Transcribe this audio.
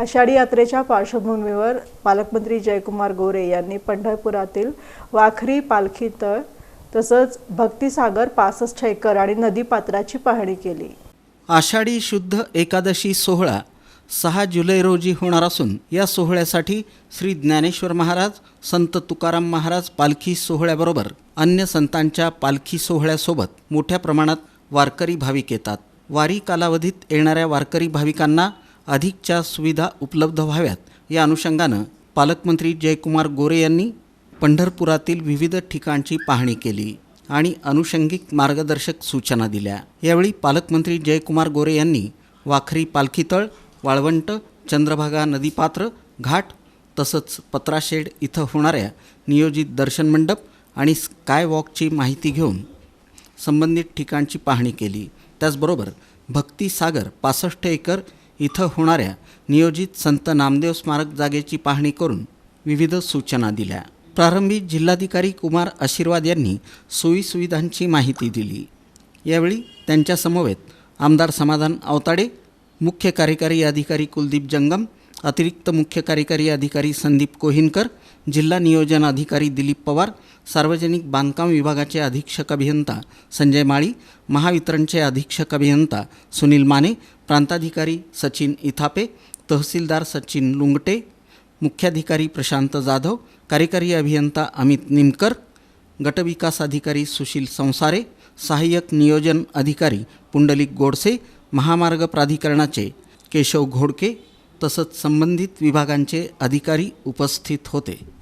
आषाढी यात्रेच्या पार्श्वभूमीवर पालकमंत्री जयकुमार गोरे यांनी पंढरपुरातील वाखरी पालखी तळ तसंच भक्तिसागर पासष्ट एकर आणि नदीपात्राची पाहणी केली. आषाढी शुद्ध एकादशी सोहळा सहा जुलै रोजी होणार असून या सोहळ्यासाठी श्री ज्ञानेश्वर महाराज संत तुकाराम महाराज पालखी सोहळ्याबरोबर अन्य संतांच्या पालखी सोहळ्यासोबत मोठ्या प्रमाणात वारकरी भाविक येतात. वारी कालावधीत येणाऱ्या वारकरी भाविकांना अधिकच्या सुविधा उपलब्ध व्हाव्यात. या अनुषंगानं पालकमंत्री जयकुमार गोरे यांनी पंढरपुरातील विविध ठिकाणची पाहणी केली आणि अनुषंगिक मार्गदर्शक सूचना दिल्या. यावेळी पालकमंत्री जयकुमार गोरे यांनी वाखरी पालखीतळ वाळवंट चंद्रभागा नदीपात्र घाट तसंच पत्राशेड इथं होणाऱ्या नियोजित दर्शन मंडप आणि स्काय वॉकची माहिती घेऊन संबंधित ठिकाणची पाहणी केली. त्याचबरोबर भक्तीसागर पासष्ट एकर इथं होणाऱ्या नियोजित संत नामदेव स्मारक जागेची पाहणी करून विविध सूचना दिल्या. प्रारंभी जिल्हाधिकारी कुमार आशीर्वाद यांनी सोयीसुविधांची माहिती दिली. यावेळी त्यांच्यासमवेत आमदार समाधान अवताडे मुख्य कार्यकारी अधिकारी कुलदीप जंगम अतिरिक्त मुख्य कार्यकारी अधिकारी संदीप कोहिनकर जिल्हा नियोजन अधिकारी दिलीप पवार सार्वजनिक बांधकाम विभागाचे अधीक्षक अभियंता संजय माळी महावितरणचे अधीक्षक अभियंता सुनील माने प्रांताधिकारी सचिन इथापे तहसीलदार सचिन लुंगटे मुख्याधिकारी प्रशांत जाधव कार्यकारी अभियंता अमित निमकर गटविकास अधिकारी सुशील संसारे सहाय्यक नियोजन अधिकारी पुंडलिक गोडसे महामार्ग प्राधिकरणाचे केशव घोडके तसंच संबंधित विभागांचे अधिकारी उपस्थित होते.